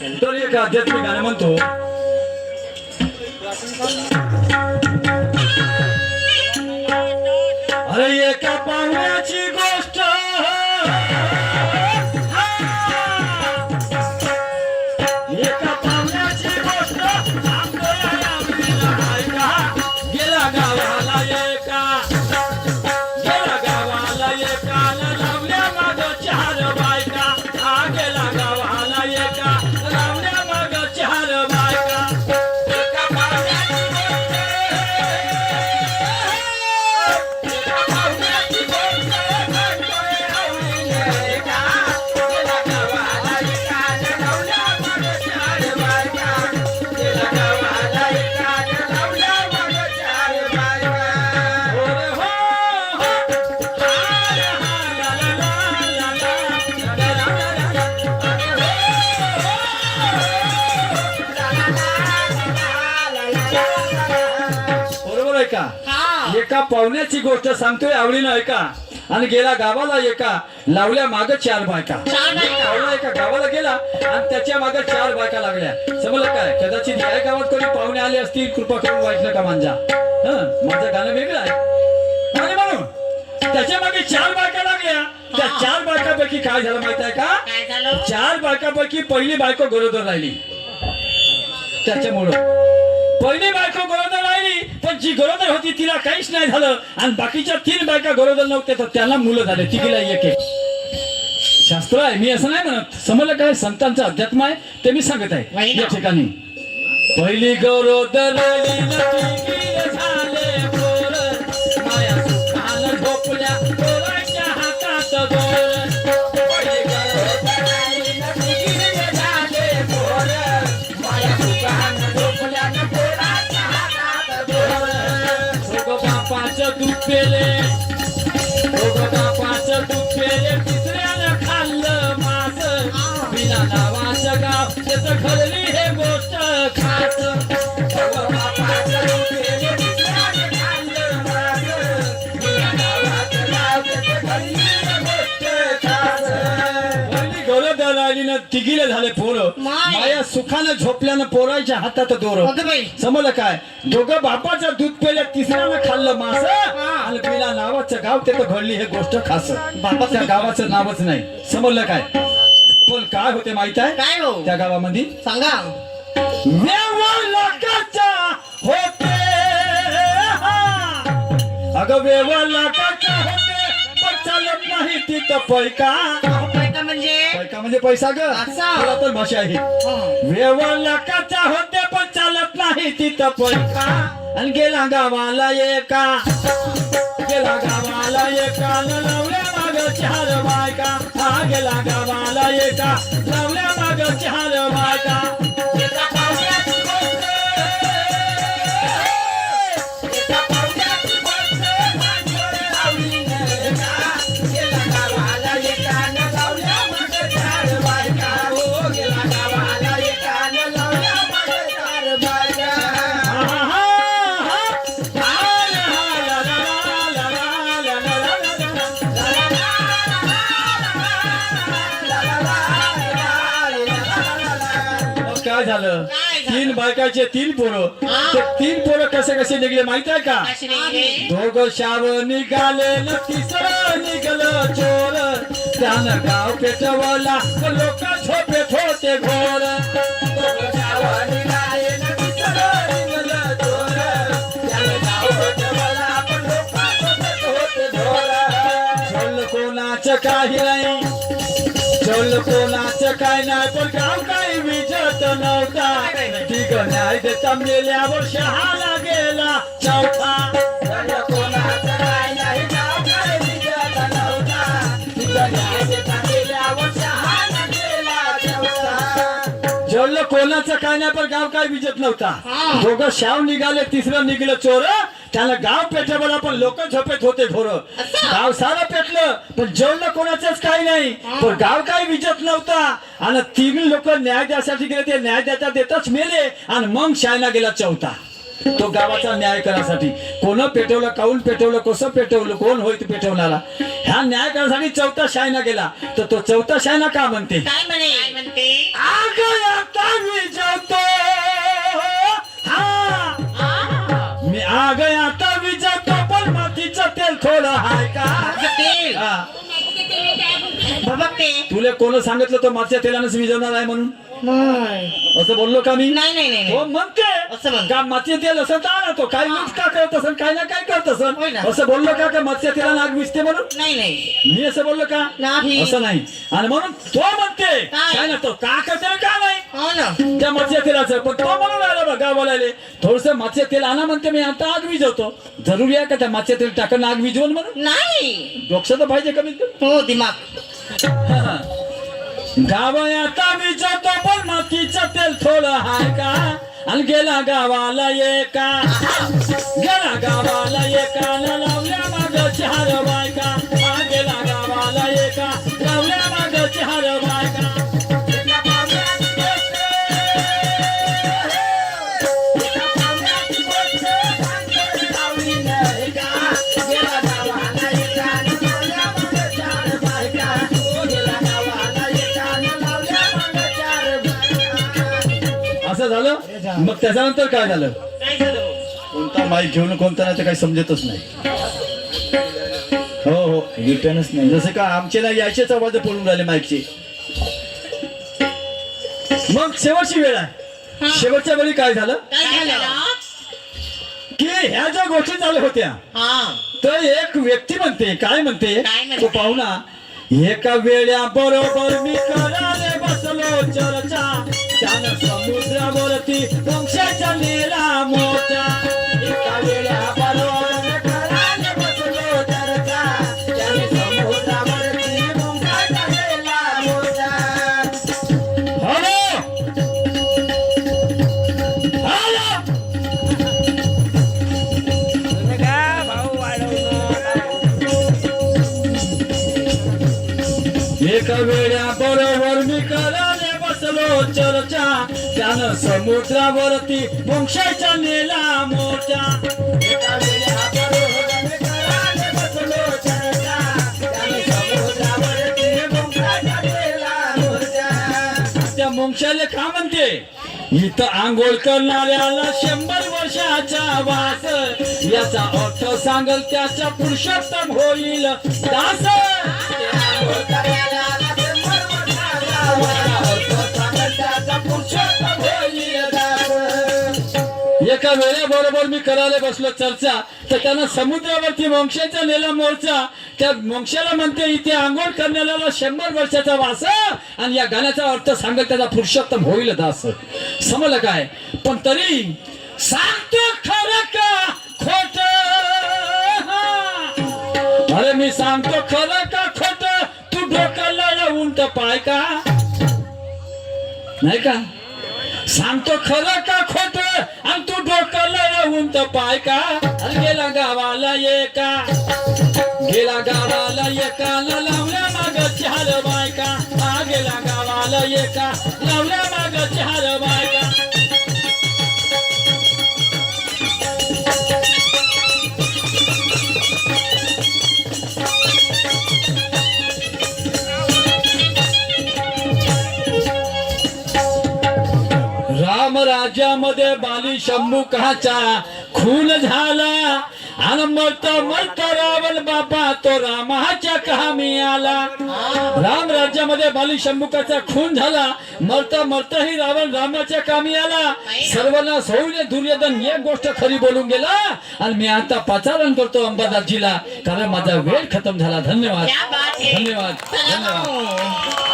तर एक आध्यात्मिक गाणं म्हणतो अरे एका पाहुण्या एका पाहुण्याची गोष्ट सांगतोय आवडीनं ऐका. आणि गेला गावाला एका लावल्या माग चार बायका. पाहुणा एका गावाला गेला आणि त्याच्यामागे चार बायका लागल्या. समजलं काय? कदाचित या गावात कोणी पाहुणे आले असतील कृपा करून वाईट का मांजा? हं? माझं गाणं वेगळं आहे. आणि म्हणून त्याच्यामागे चार बायका लागल्या. त्या चार बायकापैकी काय झालं माहीत आहे का? चार बायकापैकी पहिली बायको गरोदर राहिली. त्याच्यामुळं. पहिली बायको गरोदर राहिली पण जी गरोदर होती तिला काहीच नाही झालं. आणि बाकीच्या तीन बायका गरोदर नव्हत्या तर त्यांना मुलं झाले. तिघीला एक एक. शास्त्र आहे मी असं नाही म्हणत. समजलं काय? संतांचं अध्यात्म आहे ते मी सांगत आहे. या ठिकाणी. पहिली गरोदर तिघीला झाले पोरं. माय. माया सुखानं झोपल्यानं पोराच्या हातात दोर. अगं बाई. समजलं काय? दोघं बापाचं दूध पेलं तिसऱ्यानं खाल्लं मास. आणि बिना नावाचं गाव ते तर घडली हे गोष्ट खास. बापाच्या गावाचं नावच नाही. समजलं काय? पण काय होते माहीत आहे? काय हो? त्या गावामध्ये सांगा. वेवलाकाच्या होते. अगं वेवलाकाच्या होते पण चालत नाही तिथं पैका. पैका म्हणजे? म्हणजे पैसा ग. तर भाषा आहे. हं. वेवलाकाच्या होते पण चालत नाही तिथं पैका आणि गेला गावाला एका. गेला गावाला एका. न लावल्या माग चार बायका. हा गेला गावाला एका. लावल्या माग चार बायका. झालं? काय? तीन बायकाचे तीन पोरं. ते तीन पोरं कसे कसे निघले माहीत आहे का? दोघं शाव निघाले तिसरं निघलं चोर. त्यानं गाव पेटवला लोक झोपेत होते घोर. कोणाचं काही नाही चल कोणाचं काय नाही पण गाव काही विजत नव्हता. तिघ गेला चौथा कोणाचं काय नाही गेला चौथा कोणाचं काय पण गाव काय विजत नव्हता. दोघं शाव निघाले तिसरं निघलं चोर. त्याला गाव पेटवला पण लोक झोपेत होते असं? गाव सारं पेटलं पण जेवलं कोणाचंच काही नाही. पण गाव काही विजत नव्हता. आणि तीन लोक न्याय द्यासाठी गेले ते न्याय देता देताच मेले आणि मग शायना गेला चौथा. तो गावाचा न्याय करासाठी कोण पेटवलं काऊन पेटवलं कसं पेटवलं कोण ते पेटवणारा? ह्या न्याय करासाठी चौथा शायना गेला. तर तो चौथा शायना का म्हणते? काय म्हणे? काय म्हणते? आता हा Bye. तुला कोण सांगितलं तो मागच्या तेलानेच विजवणार आहे म्हणून? नाही. असं बोललो का मी? नाही नाही नाही हो म्हणते असं. का मत्स्य तेल असं तर तो काय का करत असन? काय ना काय करत होय ना. असं बोललो का का तेलानं आग विजते म्हणून? नाही नाही. मी असं बोललो का? नाही. असं नाही. आणि म्हणून तो म्हणते. काय? काय ना तो का करते का नाही? हो ना. त्या मत्स्य तेलाचं. पण तो म्हणून आला बघा बोलायले थोडस मत्स्य तेल आणा म्हणते मी. आता आग विजवतो जरुरी आहे का त्या मत्स्य तेल टाकून आग विजवून म्हणून? नाही. डोक्ष तर पाहिजे कमीत कमी. हो दिमाग. गावयाचा विचारतो पण मातीचं तेल थोडं हाय का? आणि गेला गावाला एका. गेला गावाला एका लावल्या माग चार बायका. असं झालं? मग त्याच्यानंतर काय झालं? काय झालं कोणता माईक घेऊन कोणता नाही ते काही समजतच नाही. हो हो. रिटर्नच नाही. जसं का आमचे ना यायचेच आवाज पडून राहिले माईकचे. मग शेवटची वेळ आहे. शेवटच्या वेळी काय झालं? काय झालं? की ह्या ज्या गोष्टी चालू होत्या हा. तर एक व्यक्ती म्हणते काय म्हणते? तो पाहुणा एका वेळ्या बरोबर मी कराले बसलो चर्चा. समुद्रावरती वंशाच्या नेला मोठा एका वेळा एका वेळा बरोबर मी बसलो चर्चा त्यानं समुद्रावरती वंशाच्या नेला मोठा त्या का म्हणते इथं आंघोळ करणाऱ्याला शंभर वर्षाचा वास. याचा अर्थ सांगल त्याचा पुरुषोत्तम होईल दास. एका वेळेबरोबर मी करायला बसलो चर्चा. तर त्यांना समुद्रावरती वंशाचा नेला मोर्चा. त्या वंशाला म्हणते इथे आंघोळ करण्याला शंभर वर्षाचा वास आणि या गाण्याचा अर्थ सांगेल त्याचा पुरुषोत्तम होईल दास. समजलं काय? पण तरी सांगतो खरं का खोट? अरे मी सांगतो खरं का खोट? तू डोक्याला उंट पाय का? नाही का? सांगतो खरं का खोट? आणि तू डोक्याला लावून पाय का? आणि गेला गावाला एका. गेला गावाला एका. न लावल्या माग चार बायका. हा गेला गावाला एका. राज्यामध्ये बाली शंभुकाचा खून झाला. आणि मरत मरत रावण बाबा तो रामाच्या कहाणी आला. राम राज्यामध्ये बाली शंभुकाचा खून झाला. मरत मरत ही रावण रामाच्या कामी आला. सर्वांना सौर्य दुर्योधन एक गोष्ट खरी बोलून गेला. आणि मी आता पाचारण करतो अंबादासजीला कारण माझा वेळ खतम झाला. धन्यवाद. धन्यवाद. धन्यवाद.